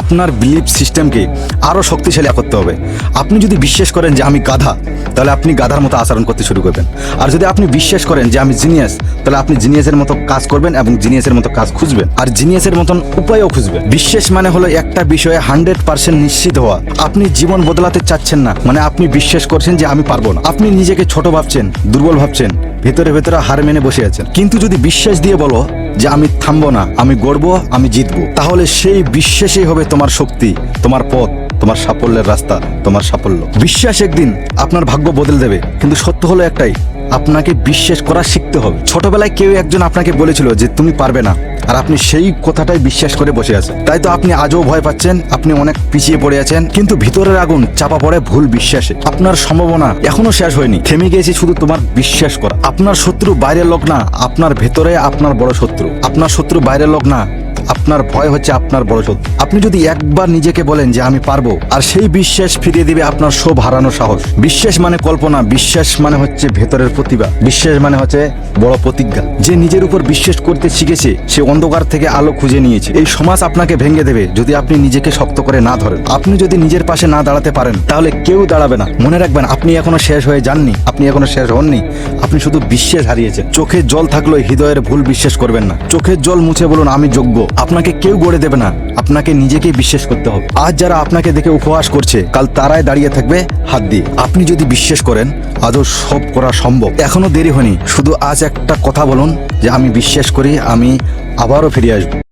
আপনার বিলিফ সিস্টেমকে আরও শক্তিশালী করতে হবে। আপনি যদি বিশ্বাস করেন যে আমি গাধা, তাহলে আপনি গাধার মতো আচরণ করতে শুরু করবেন। আর যদি আপনি বিশ্বাস করেন যে আমি জিনিয়াস তাহলে আপনি জিনিয়াসের মতো কাজ করবেন এবং জিনিয়াসের মতো কাজ খুঁজবেন। আর জিনিয়াসের মতন উপায়ও খুঁজবেন। বিশ্বাস মানে হলো একটা বিষয়ে হান্ড্রেড পার্সেন্ট নিশ্চিত হওয়া। আপনি জীবন বদলাতে চাচ্ছেন না মানে আপনি বিশ্বাস করছেন যে আমি পারব না। আপনি নিজেকে ছোট ভাবছেন, দুর্বল ভাবছেন ভেতরে ভেতরে হার মেনে বসে আছেন। কিন্তু যদি বিশ্বাস দিয়ে বলো যে আমি থামবো না, আমি গড়বো, আমি জিতবো, তাহলে সেই বিশ্বাসই হবে তোমার শক্তি, তোমার পথ। তোমার সাফল্যের রাস্তা, তোমার সাফল্য। বিশ্বাস একদিন আপনার ভাগ্য বদলে দেবে, কিন্তু সত্য হলো একটাই, আপনাকে বিশ্বাস করা শিখতে হবে। ছোটবেলায় কেউ একজন আপনাকে বলেছিল যে তুমি পারবে না, আর আপনি সেই কথাটাই বিশ্বাস করে বসে আছেন। তাই তো আপনি আজও ভয় পাচ্ছেন, আপনি অনেক পিছিয়ে পড়ে আছেন, কিন্তু ভিতরের আগুন চাপা পড়ে ভুল বিশ্বাসে। আপনার সম্ভাবনা এখনও শেষ হয়নি, থেমে গিয়েছে শুধু তোমার বিশ্বাস করা। আপনার শত্রু বাইরের লোক না, আপনার ভেতরে আপনার বড় শত্রু। আপনার শত্রু বাইরের লোক না আপনার ভয় হচ্ছে আপনার বড় শত্রু। আপনি যদি একবার নিজেকে বলেন যে আমি পারব, আর সেই বিশ্বাস ফিরিয়ে দিবে আপনার সব হারানো সাহস। বিশ্বাস মানে কল্পনা, বিশ্বাস মানে হচ্ছে ভেতরের প্রতিভা। বিশ্বাস মানে হচ্ছে বড় প্রতিজ্ঞা। যে নিজের উপর বিশ্বাস করতে শিখেছে, সে অন্ধকার থেকে আলো খুঁজে নিয়েছে। এই সমাজ আপনাকে ভেঙে দেবে যদি আপনি নিজেকে শক্ত করে না ধরেন। আপনি যদি নিজের পাশে না দাঁড়াতে পারেন, তাহলে কেউ দাঁড়াবে না। মনে রাখবেন, আপনি এখনও শেষ হয়ে যাননি, আপনি এখনও শেষ হননি। আপনি শুধু বিশ্বাস হারিয়েছেন। চোখে জল থাকলেও হৃদয়ের ভুল বিশ্বাস করবেন না। চোখের জল মুছে বলুন, আমি যোগ্য। আপনাকে কেউ গড়ে দেবে না। আপনাকে নিজেকে বিশ্বাস করতে হবে। আজ যারা আপনাকে দেখে উপহাস করছে, কাল তারাই দাঁড়িয়ে থাকবে হাত দিয়ে। আপনি যদি বিশ্বাস করেন আদৌ সব করা সম্ভব। এখনও দেরি হয়নি। শুধু আজ একটা কথা বলুন যে, আমি বিশ্বাস করি, আমি আবারও ফিরে আসব।